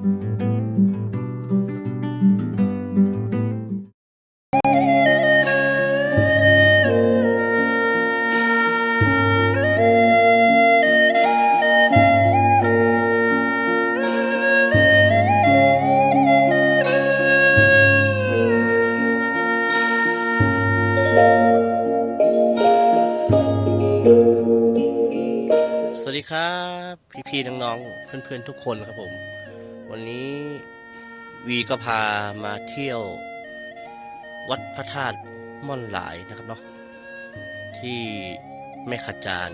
สวัสดีครับ พี่ๆน้องๆเพื่อนๆทุกคนครับผม วีก็พามาเที่ยว วัดพระธาตุม่อนหลายนะครับเนาะที่แม่ขจาน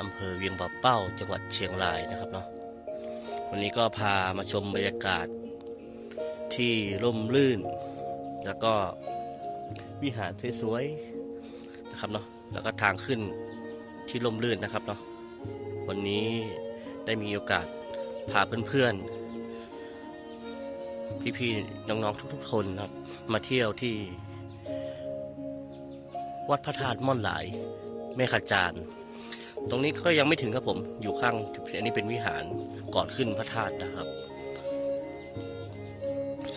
อำเภอเวียงป่าเป้าจังหวัดเชียงรายนะครับเนาะวันนี้ก็พามาชมบรรยากาศที่ร่มรื่น แล้วก็วิหารสวยๆนะครับเนาะแล้วก็ทางขึ้นที่ล่มลื่นนะครับเนาะวันนี้ได้มีโอกาสพาเพื่อนๆ พี่ๆน้องๆทุกๆคนครับ มาเที่ยวที่ วัดพระธาตุม่อนหลาย แม่ขจานตรงนี้ก็ยังไม่ถึงครับผมอยู่ข้างอันนี้เป็นวิหารก่อนขึ้นพระธาตุนะครับ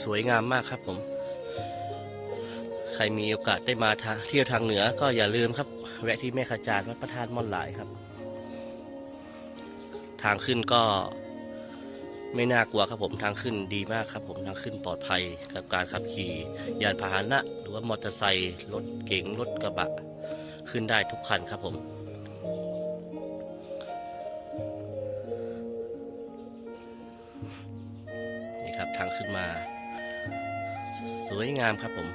สวยงามมากครับผม ใครมีโอกาสได้มาเที่ยวทางเหนือก็อย่าลืมครับ แวะที่แม่ขจานวัดพระธาตุม่อนหลายครับ ทางขึ้นก็ ไม่น่ากลัวครับผมทางขึ้นดีมากครับผมทางขึ้นปลอดภัยกับการขับขี่ยานพาหนะ หรือว่ามอเตอร์ไซค์รถเก๋งรถกระบะ ขึ้นได้ทุกคันครับผมนี่ครับทางขึ้นมาสสวยงามครับผม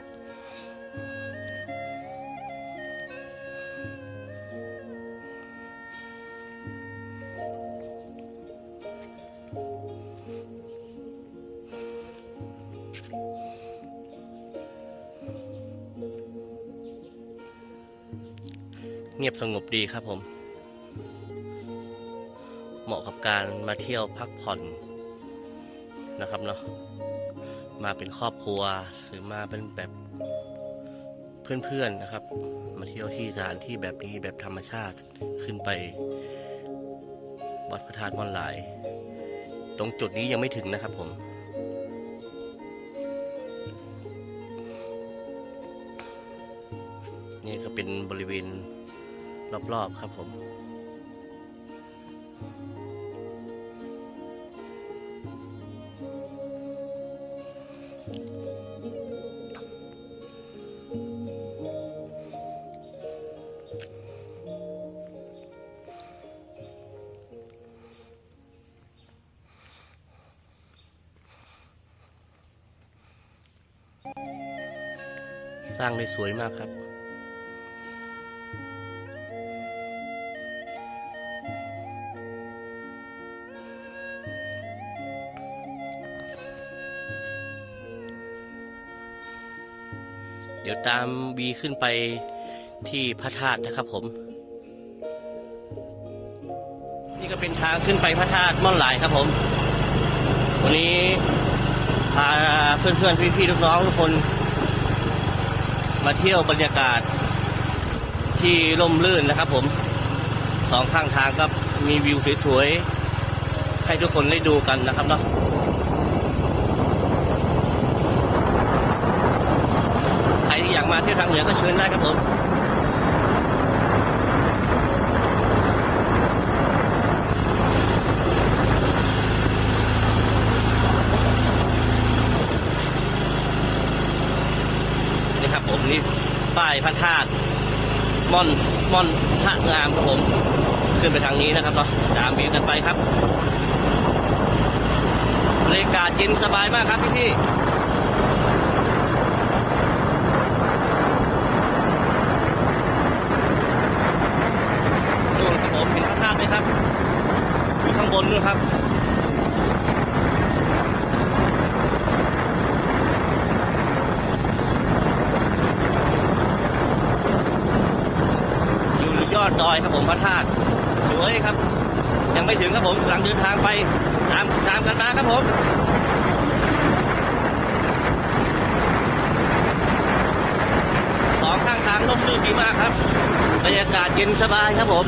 บสงบดีครับผม เหมาะกับการมาเที่ยวพักผ่อนนะครับเนาะมาเป็นครอบครัวหรือมาเป็นแบบเพื่อนๆนะครับ มาเที่ยวที่สถานที่แบบนี้แบบธรรมชาติขึ้นไปวัดพระธาตุม่อนหลาย ตรงจุดนี้ยังไม่ถึงนะครับผมนี่ก็เป็นบริเวณ รอบๆครับผมสร้างได้สวยมากครับ ตามบีขึ้นไปที่พระธาตุนะครับผม นี่ก็เป็นทางขึ้นไปพระธาตุม่อนหลายครับผม วันนี้พาเพื่อนๆพี่ๆลูกน้องทุกคน มาเที่ยวบรรยากาศที่ร่มรื่นนะครับผมสองข้างทางก็มีวิวสวยๆให้ทุกคนได้ดูกันนะครับเนาะ ใครที่อยากมาที่ทางเหนือก็เชิญได้ครับผมนี่ครับผมนี่ป้ายพระธาตุม่อนม่อนพระงามครับผมขึ้นไปทางนี้นะครับเนาะตามวิวกันไปครับบรรยากาศเย็นสบายมากครับพี่พี่ๆนู่นครับผมเห็นพระธาตุไหมครับ อยู่ข้าง บนนู่นครับอยู่ยอดดอยครับผมพระธาตุสวยครับ ยังไม่ถึงครับผมกำลังเดินทางไปตามตามกันมาครับผมสองข้างทางร่มรื่นดีมากครับบรรยากาศเย็นสบายครับผม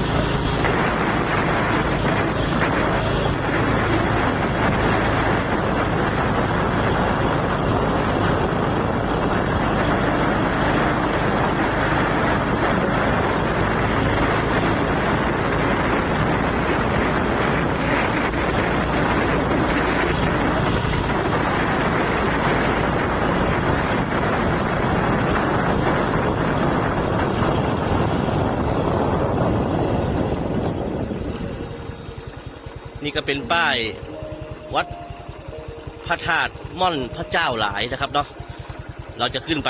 ี่ก็เป็นป้ายวัดพระธาตุม่อนพระเจ้าหลายนะครับเนาะเราจะขึ้นไป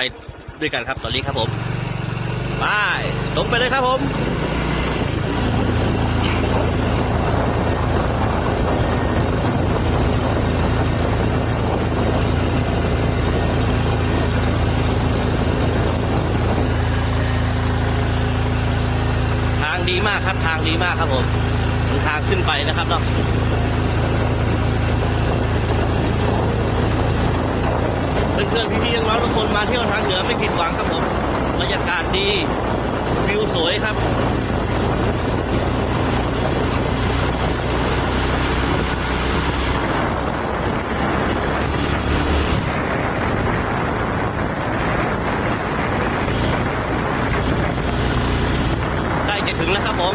ด้วยกันครับตอนนี้ครับผมไปตรงไปเลยครับผมทางดีมากครับ ทางดีมากครับผม ทางขึ้นไปนะครับเนาะเพื่อนๆพี่ๆน้องๆทุกคนมาเที่ยวทางเหนือไม่ผิดหวังครับผมบรรยากาศดีวิวสวยครับ ใกล้จะถึงแล้วครับผม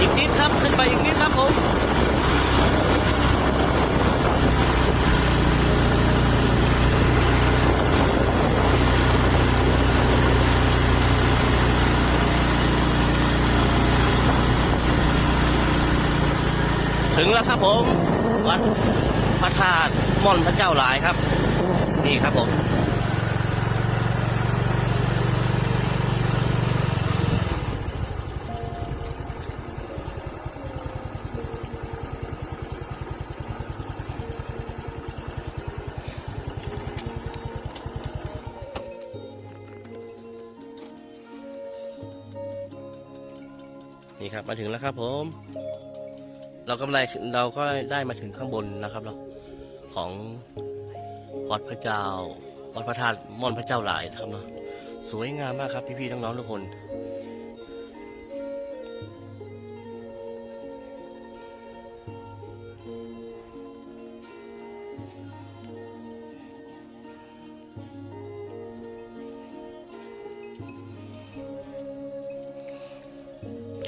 อีกนิดครับขึ้นไปอีกนิดครับผม ถึงแล้ว ครับผม วัดพระธาตุม่อนพระเจ้าหลายครับ นี่ครับผมนี่ครับมาถึงแล้วครับผม เรากำไรเราก็ได้มาถึงข้างบนนะครับเนาของวัดพระเจ้าวัดพระธาตุม่อนพระเจ้าหลายนะครับเนาะสวยงามมากครับพี่ๆน้องๆทุกคน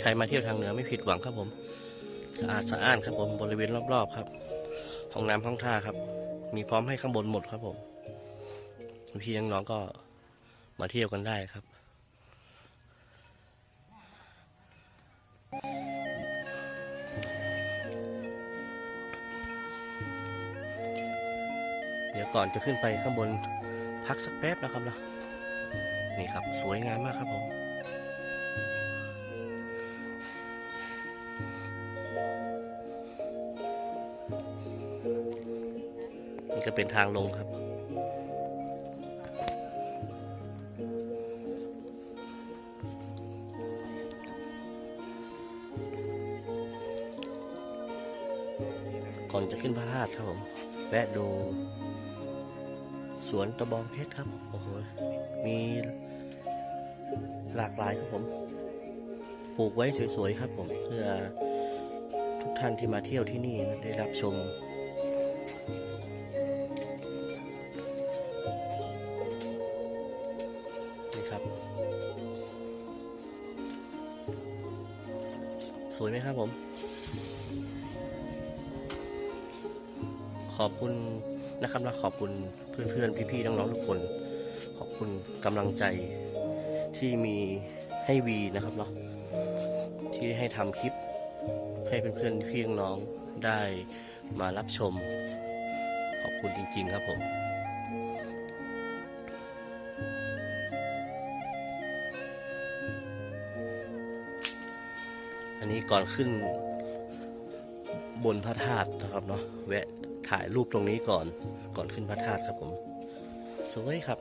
ใครมาเที่ยวทางเหนือไม่ผิดหวังครับผม สะอาดสะอ้านครับผมบริเวณรอบๆครับห้องน้ำห้องท่าครับ มีพร้อมให้ข้างบนหมดครับผมพี่น้องๆก็มาเที่ยวกันได้ครับเดี๋ยวก่อนจะขึ้นไปข้างบนพักสักแป๊บนะครับเนาะนี่ครับ สวยงามมากครับผม นี่ก็เป็นทางลงครับ ก่อนจะขึ้นพระธาตุครับผม แวะดูสวนตะบองเพชรครับ โอ้โห มีหลากหลายครับผม ปลูกไว้สวยๆครับผม เพื่อทุกท่านที่มาเที่ยวที่นี่ได้รับชม วยไหมครับผม ขอบคุณนะครับและขอบคุณเพื่อนๆ พี่ๆ น้องๆ ทุกคน ขอบคุณกำลังใจที่มีให้วีนะครับเนาะที่ให้ทำคลิปให้เพื่อนๆ พี่น้องได้มารับชม ขอบคุณจริง ๆ ครับผม นี้ก่อนขึ้น บนพระธาตุนะครับเนาะแวะถ่ายรูปตรงนี้ก่อนก่อนขึ้นพระธาตุครับผมสวยครับ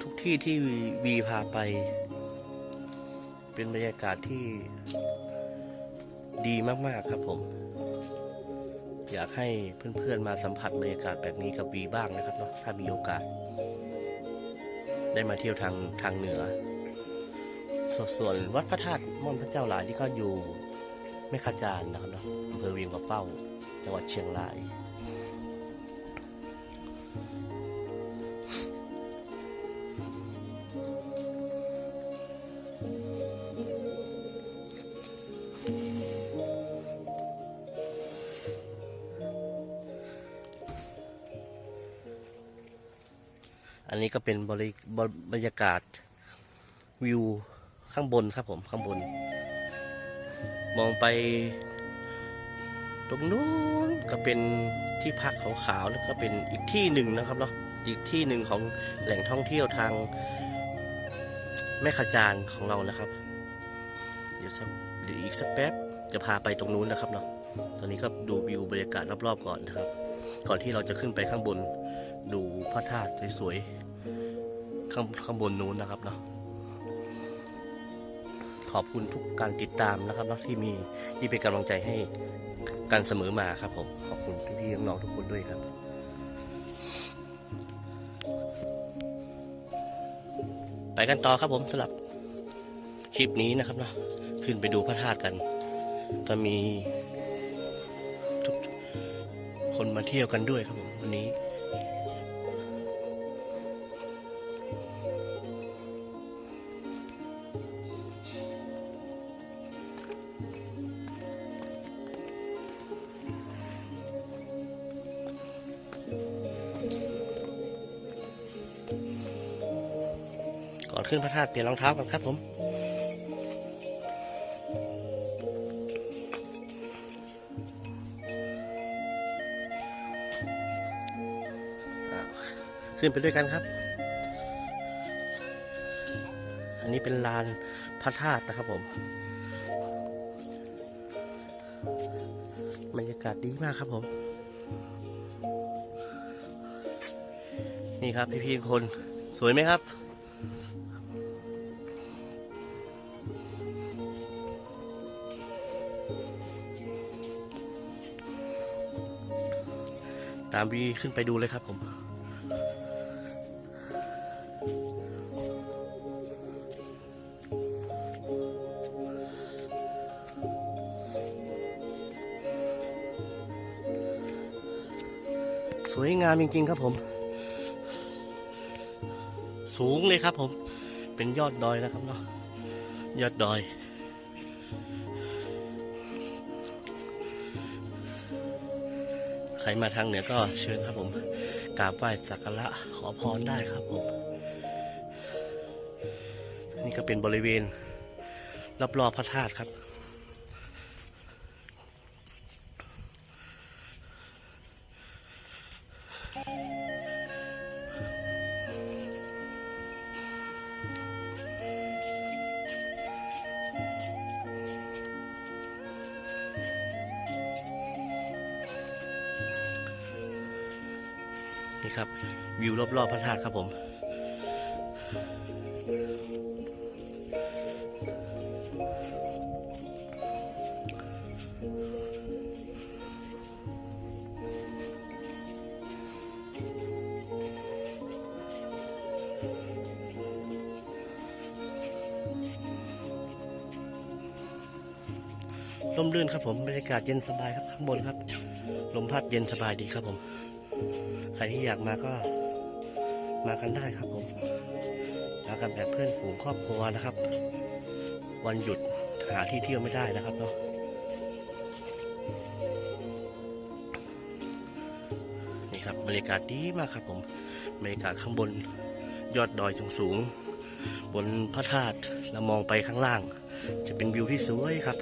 ทุกที่ที่วีวีพาไป เป็นบรรยากาศที่ดีมาก ๆ ครับผม อยากให้เพื่อนๆมาสัมผัสบรรยากาศแบบนี้กับวีบ้างนะครับเนาะถ้ามีโอกาส ได้มาเที่ยวทางทางเหนือสส่วนวัดพระธาตุม่อนพระเจ้าหลายที่ก็อยู่แม่ขจานนะครับเนาะอำเภอเวียงป่าเป้าจังหวัดเชียงราย ก็เป็นบริบบรรยากาศวิวข้างบนครับผมข้างบน มองไป ตรงนู้นก็เป็นที่พักขาวๆแล้วก็เป็นอีกที่หนึ่งนะครับเนาะอีกที่หนึ่งของแหล่งท่องเที่ยวทางแม่ขจานของเรานะครับ เดี๋ยวสักเดี๋ยวอีกสักแป๊บจะพาไปตรงนู้นนะครับเนาะตอนนี้ก็ดูวิวบรรยากาศรอบๆก่อนนะครับ ก่อนที่เราจะขึ้นไปข้างบนดูพระธาตุสวยๆ ข้างข้างบนนู้นนะครับเนาะขอบคุณทุกการติดตามนะครับเนาะที่มีที่เป็นกำลังใจให้กันเสมอมาครับผมขอบคุณพี่ๆน้องๆทุกคนด้วยครับไปกันต่อครับผมสำหรับคลิปนี้นะครับเนาะขึ้นไปดูพระธาตุกัน ก็มีทุกคนมาเที่ยวกันด้วยครับผมวันนี้ อนขึ้นพระธาตุเปลี่ยนรองเท้ากันครับผมขึ้นไปด้วยกันครับ อันนี้เป็นลานพระธาตุนะครับผม บรรยากาศดีมากครับผม นี่ครับพี่ๆคน สวยไหมครับ ตามวีขึ้นไปดูเลยครับผม สวยงามจริง ๆ ครับผม สูงเลยครับผม เป็นยอดดอยนะครับเนาะ ยอดดอย รมาทางเหนือก็เชิญครับผมกราบไหว้สักการะขอพรได้ครับผม นี่ก็เป็นบริเวณรอบๆพระธาตุครับ ร่มรื่นครับผมบรรยากาศเย็นสบายครับข้างบนครับ ลมพัดเย็นสบายดีครับผม ใครที่อยากมาก็มากันได้ครับผมมากันแบบเพื่อนฝูงครอบครัวนะครับ วันหยุดหาที่เที่ยวไม่ได้นะครับเนาะนี่ครับบรรยากาศดีมากครับผมบรรยากาศข้างบนยอดดอยสูงสูงๆบนพระธาตุเรามองไปข้างล่าง จะเป็นวิวที่สวยครับ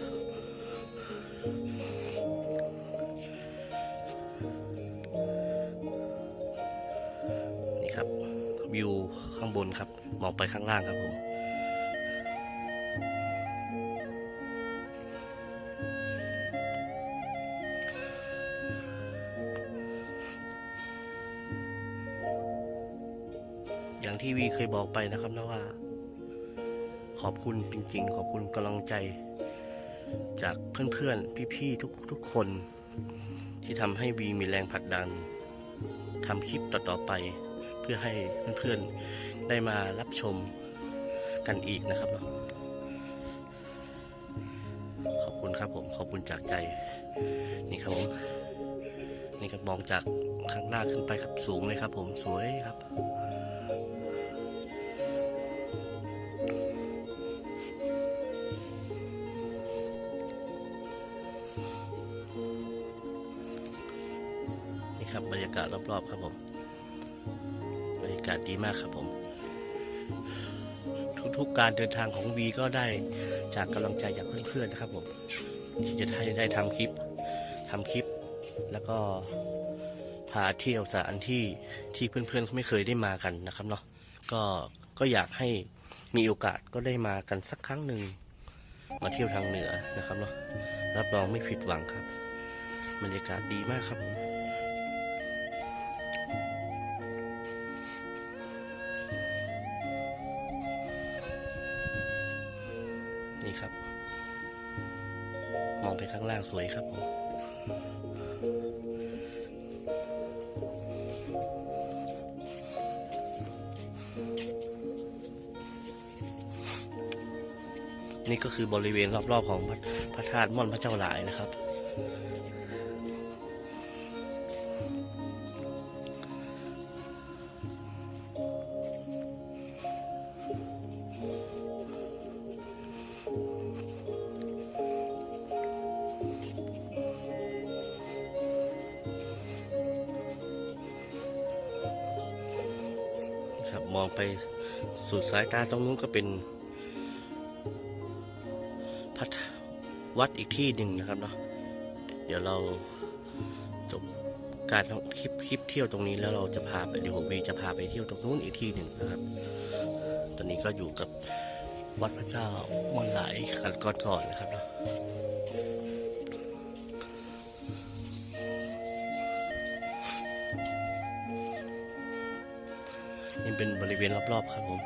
ข้างล่างครับผม อย่างที่วีเคยบอกไปนะครับนะว่า ขอบคุณจริงๆ ขอบคุณกำลังใจ จากเพื่อนๆ พี่ๆ ทุกทุกคน ที่ทำให้วีมีแรงผลักดันทำคลิปต่อๆไปเพื่อให้เพื่อนๆ ได้มารับชมกันอีกนะครับเนาะคุณครับผมขอบคุณจากใจ นี่ครับผมนี่ก็มองจากข้างหน้าขึ้นไปครับสูงเลยครับ ผมสวยครับนี่ครับบรรยากาศรอบๆครับผมบรรยากาศดีมากครับผม ทุกๆการเดินทางของวีก็ได้จากกำลังใจจากเพื่อนๆนะครับผมที่จะได้ได้ทำคลิปทำคลิป แล้วก็พาเที่ยวสถานที่ที่เพื่อนๆไม่เคยได้มากันนะครับเนาะก็ก็อยากให้มีโอกาสก็ได้มากันสักครั้งหนึ่งมาเที่ยวทางเหนือนะครับเนาะรับรองไม่ผิดหวังครับบรรยากาศดีมากครับผม ข้างล่างสวยครับผมนี่ก็คือบริเวณรอบๆของพระพระธาตุม่อนพระเจ้าหลายนะครับ องไปสุดสายตาตรงนู้นก็เป็นพัทวัดอีกที่หนึ่งนะครับเนาะเดี๋ยวเราจบการคลิปคลิปเที่ยวตรงนี้แล้วเราจะพาไปเดี๋ยวผมเองจะพาไปเที่ยวตรงนู้นอีกที่หนึ่งนะครับ ตอนนี้ก็อยู่กับวัดพระเจ้าม่อนหลายกันก่อนๆนะครับเนาะ นี่เป็นบริเวณรอบๆครับผม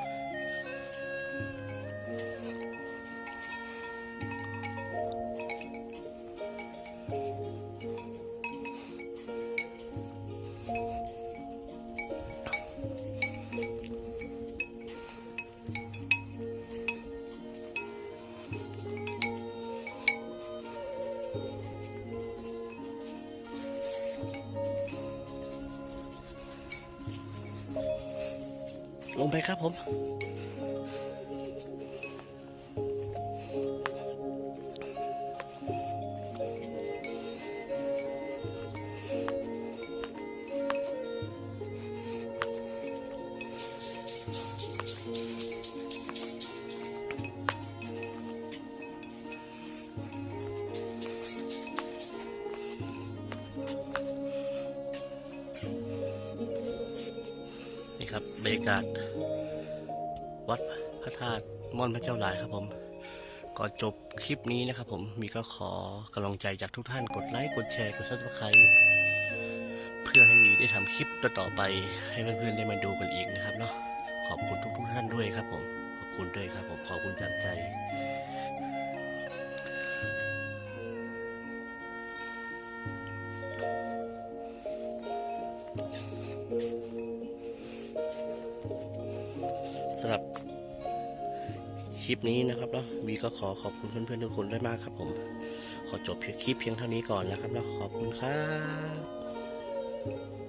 ผม นี่ครับบรรยากาศาตุม่อนพระเจ้าหลายครับผมก่อนจบคลิปนี้นะครับผมมีก็ขอกำลังใจจากทุกท่านกดไลค์กดแชร์กดซับสไครต์เพื่อให้มีได้ทำคลิปต่อไป ให้เพื่อนๆได้มาดูกันอีกนะครับเนาะขอบคุณทุกๆท่านด้วยครับผมขอบคุณด้วยครับผมขอบคุณจากใจ คลิปนี้นะครับเนาะวีก็ขอขอบคุณเพื่อนๆทุกคนด้วยมากครับผม ขอจบคลิปเพียงเท่านี้ก่อนนะครับเนาะขอบคุณครับ